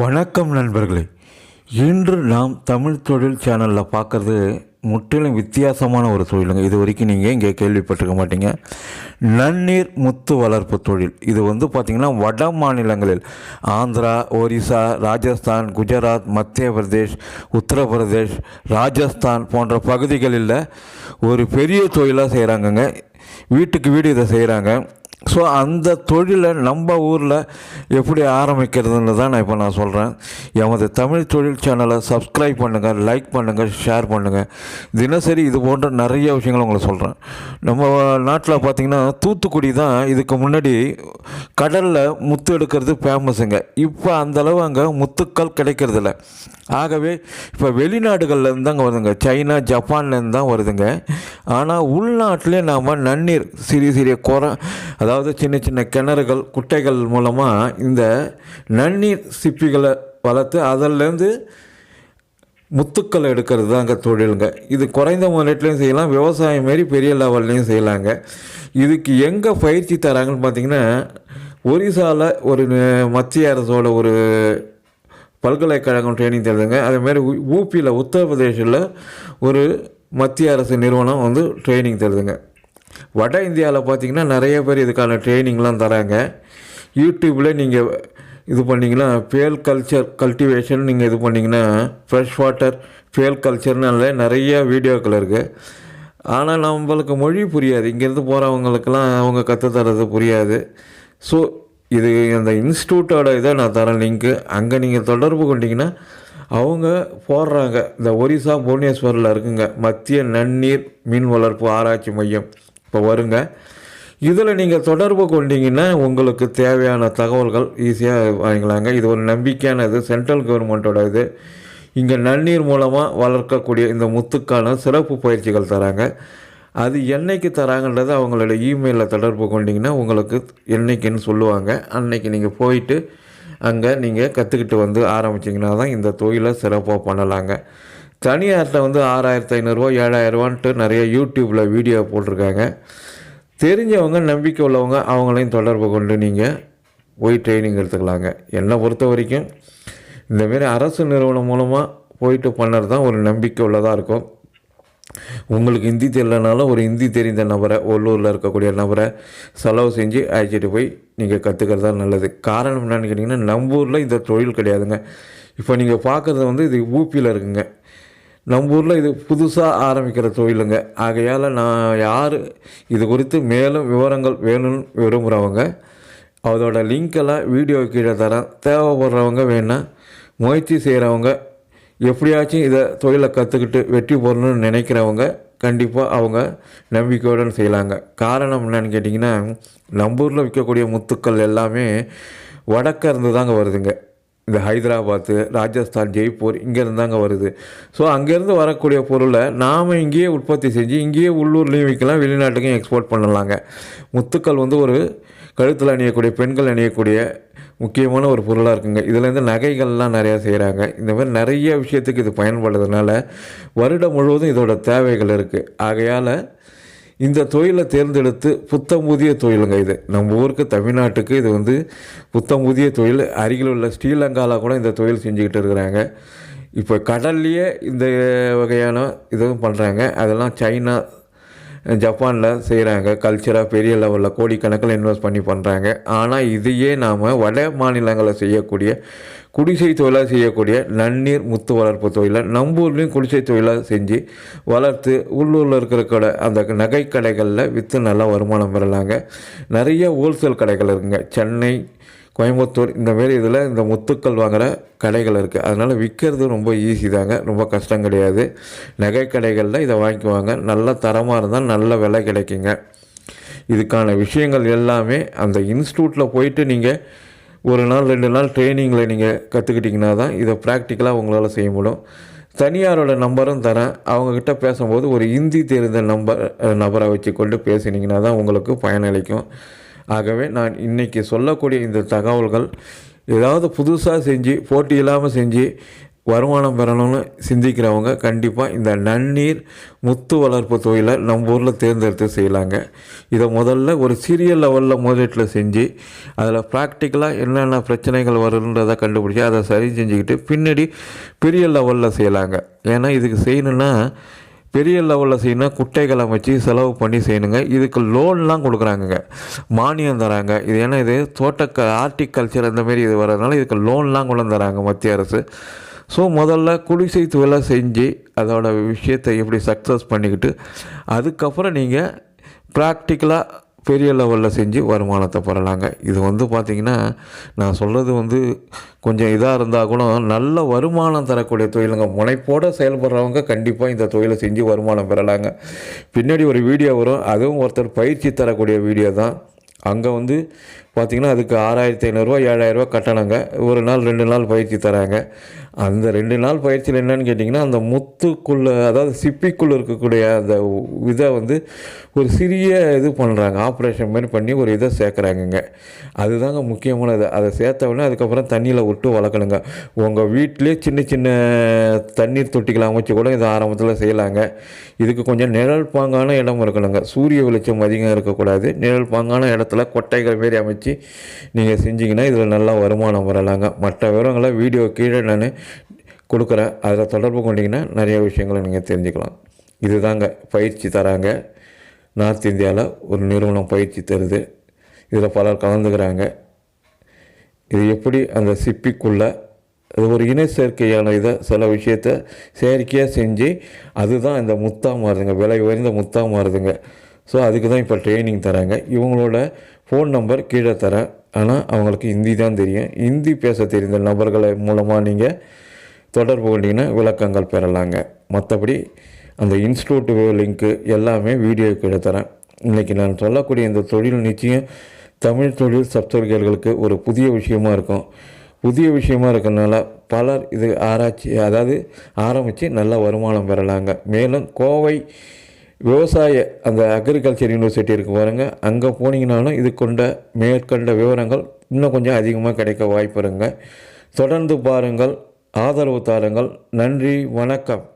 வணக்கம் நண்பர்களே. இன்று நாம் தமிழ் தொழில் சேனலில் பார்க்குறது முற்றிலும் வித்தியாசமான ஒரு தொழிலுங்க. இது வரைக்கும் நீங்கள் இங்கே கேள்விப்பட்டிருக்க மாட்டீங்க. நன்னீர் முத்து வளர்ப்பு தொழில். இது வந்து பார்த்திங்கன்னா வட மாநிலங்களில் ஆந்திரா ஒரிசா ராஜஸ்தான் குஜராத் மத்திய பிரதேஷ் உத்தரப்பிரதேஷ் ராஜஸ்தான் போன்ற பகுதிகளில் ஒரு பெரிய தொழிலாக செய்கிறாங்கங்க வீட்டுக்கு வீடு இதை செய்கிறாங்க ஸோ அந்த தொழிலை நம்ம ஊரில் எப்படி ஆரம்பிக்கிறதுன்னு தான் நான் இப்போ நான் சொல்கிறேன் எமது தமிழ் தொழில் சேனலை சப்ஸ்கிரைப் பண்ணுங்கள் லைக் பண்ணுங்கள் ஷேர் பண்ணுங்கள் தினசரி இது போன்ற நிறைய விஷயங்கள் உங்களுக்கு சொல்கிறேன் நம்ம நாட்டில் பார்த்திங்கன்னா தூத்துக்குடி தான் இதுக்கு முன்னாடி கடலில் முத்து எடுக்கிறது ஃபேமஸுங்க இப்போ அந்தளவு அங்கே முத்துக்கள் கிடைக்கிறதில்ல. ஆகவே இப்போ வெளிநாடுகள்லேருந்து தாங்க வருதுங்க. சைனா ஜப்பான்லேருந்து தான் வருதுங்க. ஆனால் உள்நாட்டிலே நாம் நன்னீர் சிறிய சிறிய குறை அதாவது சின்ன சின்ன கிணறுகள் குட்டைகள் மூலமாக இந்த நன்னீர் சிப்பிகளை வளர்த்து அதிலேருந்து முத்துக்கள் எடுக்கிறது தாங்க தொழிலுங்க. இது குறைந்த முதலீட்லையும் செய்யலாம் விவசாயம் மாரி பெரிய லெவல்லையும் செய்யலாங்க. இதுக்கு எங்கே பயிற்சி தராங்கன்னு பார்த்தீங்கன்னா ஒரிசாவில் ஒரு மத்திய அரசோட ஒரு பல்கலைக்கழகம் ட்ரைனிங் தருதுங்க. அதேமாரி ஊபியில் உத்தரப்பிரதேசில் ஒரு மத்திய அரசு நிறுவனம் வந்து ட்ரைனிங் தருதுங்க. வட இந்தியாவில் பார்த்தீங்கன்னா நிறைய பேர் இதுக்கான ட்ரைனிங்லாம் தராங்க. யூடியூப்பில் நீங்கள் இது பண்ணிங்கன்னா பேல் கல்ச்சர் கல்டிவேஷன் நீங்கள் இது பண்ணிங்கன்னா ஃப்ரெஷ் வாட்டர் பேல் கல்ச்சர்னால நிறைய வீடியோக்கள் இருக்குது ஆனால் நம்மளுக்கு மொழி புரியாது. இங்கேருந்து போகிறவங்களுக்கெல்லாம் அவங்க கற்றுத்தரது புரியாது. ஸோ இது அந்த இன்ஸ்டியூட்டோட இதை நான் தரேன் லிங்க்கு அங்கே நீங்கள் தொடர்பு கொண்டீங்கன்னா அவங்க போடுறாங்க. இந்த ஒரிசா புவனேஸ்வரில் இருக்குங்க. மத்திய நன்னீர் மீன் வளர்ப்பு ஆராய்ச்சி மையம். இப்போ வருங்க. இதில் நீங்கள் தொடர்பு கொண்டீங்கன்னா உங்களுக்கு தேவையான தகவல்கள் ஈஸியாக வாங்கிக்கலாங்க. இது ஒரு நம்பிக்கையானது சென்ட்ரல் கவர்மெண்ட்டோட இது. இங்கே நன்னீர் மூலமாக வளர்க்கக்கூடிய இந்த முத்துக்கான சிறப்பு பயிற்சிகள் தராங்க. அது என்னைக்கு தராங்கன்றது அவங்களோட இமெயிலில் தொடர்பு கொண்டீங்கன்னா உங்களுக்கு என்னைக்குன்னு சொல்லுவாங்க. அன்னைக்கு நீங்கள் போயிட்டு அங்கே நீங்கள் கற்றுக்கிட்டு வந்து ஆரம்பிச்சிங்கன்னா தான் இந்த தொழிலை சிறப்பாக பண்ணலாங்க. தனியார்கிட்ட வந்து ஆறாயிரத்து ஐநூறுரூவா ஏழாயிரரூவான்ட்டு நிறைய யூடியூப்பில் வீடியோ போட்டிருக்காங்க. தெரிஞ்சவங்க நம்பிக்கை உள்ளவங்க அவங்களையும் தொடர்பு கொண்டு நீங்கள் போய் ட்ரைனிங் எடுத்துக்கலாங்க. என்னை பொறுத்த வரைக்கும் இந்தமாரி அரசு நிறுவனம் மூலமாக போயிட்டு பண்ணுறது தான் ஒரு நம்பிக்கை உள்ளதாக இருக்கும். உங்களுக்கு ஹிந்தி தெரியலனாலும் ஒரு ஹிந்தி தெரிந்த நபரை உள்ளூரில் இருக்கக்கூடிய நபரை செலவு செஞ்சு அழைச்சிட்டு போய் நீங்கள் கற்றுக்கிறது தான் நல்லது. காரணம் என்னென்னு கேட்டிங்கன்னா நம்ம ஊரில் இந்த தொழில் கிடையாதுங்க. இப்போ நீங்கள் பார்க்குறது வந்து இது ஊப்பியில் இருக்குங்க. நம்ம ஊரில் இது புதுசாக ஆரம்பிக்கிற தொழிலுங்க. ஆகையால் நான் யார் இது குறித்து மேலும் விவரங்கள் வேணும்னு விரும்புகிறவங்க அதோடய லிங்க்கெல்லாம் வீடியோ கீழே தரேன். தேவைப்படுறவங்க வேணால் முயற்சி செய்கிறவங்க எப்படியாச்சும் இதை தொழிலை கற்றுக்கிட்டு வெற்றி பெறணும்னு நினைக்கிறவங்க கண்டிப்பாக அவங்க நம்பிக்கையுடன் செய்யலாங்க. காரணம் என்னன்னு கேட்டிங்கன்னா நம்ம ஊரில் விற்கக்கூடிய முத்துக்கள் எல்லாமே வடக்கருந்து தாங்க வருதுங்க. இந்த ஹைதராபாத்து ராஜஸ்தான் ஜெய்ப்பூர் இங்கேருந்து தாங்க வருது. ஸோ அங்கேருந்து வரக்கூடிய பொருளை நாம் இங்கேயே உற்பத்தி செஞ்சு இங்கேயே உள்ளூர்லேயும் விற்கலாம் வெளிநாட்டுக்கும் எக்ஸ்போர்ட் பண்ணலாங்க. முத்துக்கள் வந்து ஒரு கழுத்தில் அணியக்கூடிய பெண்கள் அணியக்கூடிய முக்கியமான ஒரு பொருளாக இருக்குங்க. இதுலேருந்து நகைகள்லாம் நிறையா செய்கிறாங்க இந்த மாதிரி நிறைய விஷயத்துக்கு இது பயன்படுறதுனால வருடம் முழுவதும் இதோட தேவைகள் இருக்குது ஆகையால் இந்த தொழிலை தேர்ந்தெடுத்து புத்தம் புதிய தொழிலுங்க இது. நம்ம ஊருக்கு தமிழ்நாட்டுக்கு இது வந்து புத்தம் புதிய தொழில். அருகில் உள்ள ஸ்ரீலங்காவில் கூட இந்த தொழில் செஞ்சுக்கிட்டு இருக்கிறாங்க. இப்போ கடல்லையே இந்த வகையான இதுவும் பண்ணுறாங்க அதெல்லாம் சைனா ஜப்பானில் செய்கிறாங்க கல்ச்சராக பெரிய லெவலில் கோடிக்கணக்கில் இன்வெஸ்ட் பண்ணி பண்ணுறாங்க ஆனால் இதையே நாம் வட மாநிலங்களில் செய்யக்கூடிய குடிசை தொழிலாக செய்யக்கூடிய நன்னீர் முத்து வளர்ப்பு தொழிலை நம்ம ஊர்லேயும் குடிசை தொழிலாக செஞ்சு வளர்த்து உள்ளூரில் இருக்கிற கடை அந்த நகை கடைகளில் விற்று நல்லா வருமானம் பெறலாங்க. நிறைய ஹோல்சேல் கடைகள் இருக்குங்க. சென்னை கோயம்புத்தூர் இந்த மாரி இதில் இந்த முத்துக்கள் வாங்குகிற கடைகள் இருக்குது அதனால் விற்கிறது ரொம்ப ஈஸி தாங்க. ரொம்ப கஷ்டம் கிடையாது. நகை கடைகளில் இதை வாங்கிக்குவாங்க. நல்ல தரமாக இருந்தால் நல்ல விலை கிடைக்குங்க. இதுக்கான விஷயங்கள் எல்லாமே அந்த இன்ஸ்டியூட்டில் போயிட்டு நீங்கள் ஒரு நாள் ரெண்டு நாள் ட்ரைனிங்கில் நீங்கள் கற்றுக்கிட்டிங்கன்னா தான் இதை ப்ராக்டிக்கலாக உங்களால் செய்ய முடியும். தனியாரோட நம்பரும் தரேன். அவங்கக்கிட்ட பேசும்போது ஒரு ஹிந்தி தெரிந்த நம்பர் நபரை வச்சு கொண்டு பேசுனீங்கன்னா தான் உங்களுக்கு பயனளிக்கும். ஆகவே நான் இன்றைக்கி சொல்லக்கூடிய இந்த தகவல்கள் ஏதாவது புதுசாக செஞ்சு போட்டி இல்லாமல் செஞ்சு வருமானம் பெறணும்னு சிந்திக்கிறவங்க கண்டிப்பாக இந்த நன்னீர் முத்து வளர்ப்பு தொழிலை நம்ம ஊரில் தேர்ந்தெடுத்து செய்யலாங்க. இதை முதல்ல ஒரு சிறிய லெவலில் முதலீட்டில் செஞ்சு அதில் ப்ராக்டிக்கலாக என்னென்ன பிரச்சனைகள் வருன்றதை கண்டுபிடிச்சி அதை சரி செஞ்சுக்கிட்டு பின்னாடி பெரிய லெவலில் செய்யலாங்க. ஏன்னா இதுக்கு செய்யணுன்னா பெரிய லெவலில் செய்யணும் குட்டைகளை அமைச்சு செலவு பண்ணி செய்யணுங்க. இதுக்கு லோன்லாம் கொடுக்குறாங்கங்க. மானியம் தராங்க. இது ஏன்னா இது? தோட்டக்க ஆர்டிகல்ச்சர் அந்த மாதிரி இது வர்றதுனால இதுக்கு லோன்லாம் கொண்டு தராங்க மத்திய அரசு. ஸோ முதல்ல குடிசை தொழிலை செஞ்சு அதோட விஷயத்தை எப்படி சக்ஸஸ் பண்ணிக்கிட்டு அதுக்கப்புறம் நீங்கள் ப்ராக்டிக்கலாக பெரிய லெவலில் செஞ்சு வருமானத்தை பெறலாங்க. இது வந்து பார்த்திங்கன்னா நான் சொல்கிறது வந்து கொஞ்சம் இதாக இருந்தால் கூட நல்ல வருமானம் தரக்கூடிய தொழிலுங்க. முனைப்போடு செயல்படுறவங்க கண்டிப்பாக இந்த தொழிலை செஞ்சு வருமானம் பெறலாங்க. பின்னாடி ஒரு வீடியோ வரும். அதுவும் ஒருத்தர் பயிற்சி தரக்கூடிய வீடியோ தான். அங்கே வந்து பார்த்திங்கன்னா அதுக்கு ஆறாயிரத்தி ஐநூறுரூவா ஏழாயிரரூவா கட்டணங்க. ஒரு நாள் ரெண்டு நாள் பயிற்சி தராங்க. அந்த ரெண்டு நாள் பயிற்சியில் என்னன்னு கேட்டிங்கன்னா அந்த முத்துக்குள்ளே அதாவது சிப்பிக்குள்ளே இருக்கக்கூடிய அந்த இதை வந்து ஒரு சிறிய இது பண்ணுறாங்க ஆப்ரேஷன் மாதிரி பண்ணி ஒரு இதை சேர்க்குறாங்கங்க. அதுதாங்க முக்கியமானது அதை சேர்த்த உடனே அதுக்கப்புறம் தண்ணியில் விட்டு வளர்க்கணுங்க. உங்கள் வீட்டிலே சின்ன சின்ன தண்ணீர் தொட்டிகளை அமைச்சு கூட இதை ஆரம்பத்தில் செய்யலாங்க. இதுக்கு கொஞ்சம் நிழல் பாங்கான இடம் இருக்கணுங்க. சூரிய வெளிச்சம் அதிகம் இருக்கக்கூடாது. நிழல் பாங்கான இடத்துல கொட்டைகள் மாரி அமைச்சு நீங்கள் செஞ்சிங்கன்னா இதில் நல்லா வருமானம் வரலாங்க. மற்ற விவரங்களை வீடியோ கீழே நான் கொடுக்குறேன். அதில் தொடர்பு கொண்டீங்கன்னா நிறைய விஷயங்களை நீங்கள் தெரிஞ்சுக்கலாம். இதுதாங்க பயிற்சி தராங்க. நார்த் இந்தியாவில் ஒரு நிறுவனம் பயிற்சி தருது. இதில் பலர் கலந்துக்கிறாங்க. இது எப்படி அந்த சிப்பிக்குள்ளே அது ஒரு இணை சேர்க்கையான இதை சில விஷயத்த செயற்கையாக செஞ்சு அதுதான் இந்த முத்தா மாறுதுங்க. விலை உயர்ந்த முத்தா மாறுதுங்க. ஸோ அதுக்கு தான் இப்போ ட்ரைனிங் தராங்க. இவங்களோட ஃபோன் நம்பர் கீழே தரேன். ஆனால் அவங்களுக்கு ஹிந்தி தான் தெரியும். ஹிந்தி பேச தெரிந்த நபர்களை மூலமாக நீங்கள் தொடர்பு கொண்டீங்கன்னா விளக்கங்கள் பெறலாங்க. மற்றபடி அந்த இன்ஸ்டியூட் லிங்க்கு எல்லாமே வீடியோவுக்கு எடுத்துறேன் தரேன். இன்றைக்கி நான் சொல்லக்கூடிய இந்த தொழில் நிச்சயம் தமிழ் தொழில் சப்தர்களுக்கு ஒரு புதிய விஷயமா இருக்கும். புதிய விஷயமா இருக்கிறனால பலர் இது ஆராய்ச்சி அதாவது ஆரம்பித்து நல்ல வருமானம் பெறலாங்க. மேலும் கோவை விவசாய அந்த அக்ரிகல்ச்சர் யூனிவர்சிட்டி இருக்கு பாருங்க. அங்கே போனீங்கனாலும் இது கொண்ட மேற்கண்ட விவரங்கள் இன்னும் கொஞ்சம் அதிகமாக கிடைக்க வாய்ப்பு இருங்க தொடர்ந்து பாருங்கள். ஆதரவு தாருங்கள். நன்றி வணக்கம்.